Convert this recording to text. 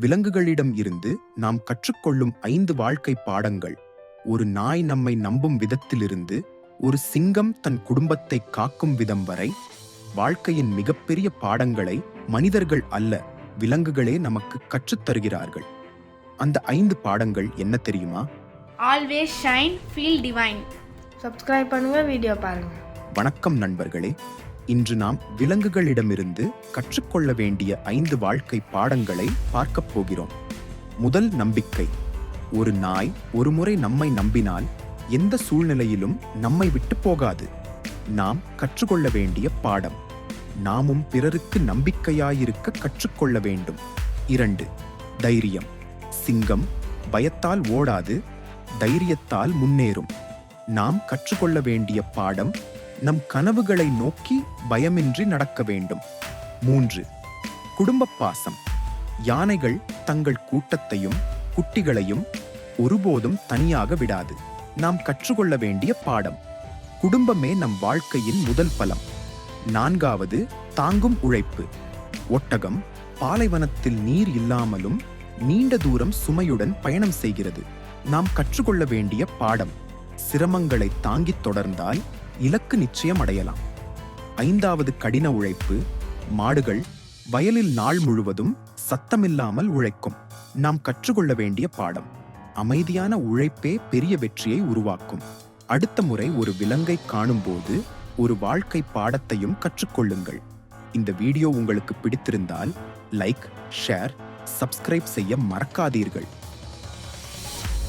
விலங்குகளிடம் இருந்து நாம் கற்றுக்கொள்ளும் ஐந்து வாழ்க்கை பாடங்கள். ஒரு நாய் நம்மை நம்பும் விதத்திலிருந்து ஒரு சிங்கம் தன் குடும்பத்தை காக்கும் விதம் வரை வாழ்க்கையின் மிகப்பெரிய பாடங்களை மனிதர்கள் அல்ல விலங்குகளே நமக்கு கற்றுத் தருகிறார்கள். அந்த ஐந்து பாடங்கள் என்ன தெரியுமா? Always shine feel divine subscribe பண்ணுங்க வீடியோ பாருங்க. வணக்கம் நண்பர்களே. இன்று நாம் விலங்குகளிடமிருந்து கற்றுக்கொள்ள வேண்டிய ஐந்து வாழ்க்கை பாடங்களை பார்க்கப் போகிறோம். முதல் நம்பிக்கை ஒரு நாய் ஒருமுறை நம்மை நம்பினால் எந்த சூழ்நிலையிலும் நம்மை விட்டு போகாது. நாம் கற்றுக்கொள்ள வேண்டிய பாடம் நாமும் பிறருக்கு நம்பிக்கையாயிருக்க கற்றுக்கொள்ள வேண்டும். இரண்டு தைரியம் சிங்கம் பயத்தால் ஓடாது தைரியத்தால் முன்னேறும். நாம் கற்றுக்கொள்ள வேண்டிய பாடம் நம் கனவுகளை நோக்கி பயமின்றி நடக்க வேண்டும். மூன்று குடும்ப பாசம். யானைகள் தங்கள் கூட்டத்தையும் குட்டிகளையும் ஒருபோதும் தனியாக விடாது. நாம் கற்றுக்கொள்ள வேண்டிய பாடம். குடும்பமே நம் வாழ்க்கையின் முதல் பலம். நான்காவது தாங்கும் உழைப்பு. ஒட்டகம் பாலைவனத்தில் நீர் இல்லாமலும் நீண்ட தூரம் சுமையுடன் பயணம் செய்கிறது. நாம் கற்றுக்கொள்ள வேண்டிய பாடம். சிரமங்களை தாங்கித் தொடர்ந்தால் இலக்கு நிச்சயம் அடையலாம். ஐந்தாவது கடின உழைப்பு மாடுகள் வயலில் நாள் முழுவதும் சத்தமில்லாமல் உழைக்கும். நாம் கற்றுக்கொள்ள வேண்டிய பாடம் அமைதியான உழைப்பே பெரிய வெற்றியை உருவாக்கும். அடுத்த முறை ஒரு விலங்கை காணும்போது ஒரு வாழ்க்கை பாடத்தையும் கற்றுக்கொள்ளுங்கள். இந்த வீடியோ உங்களுக்கு பிடித்திருந்தால் லைக் ஷேர் சப்ஸ்கிரைப் செய்ய மறக்காதீர்கள்.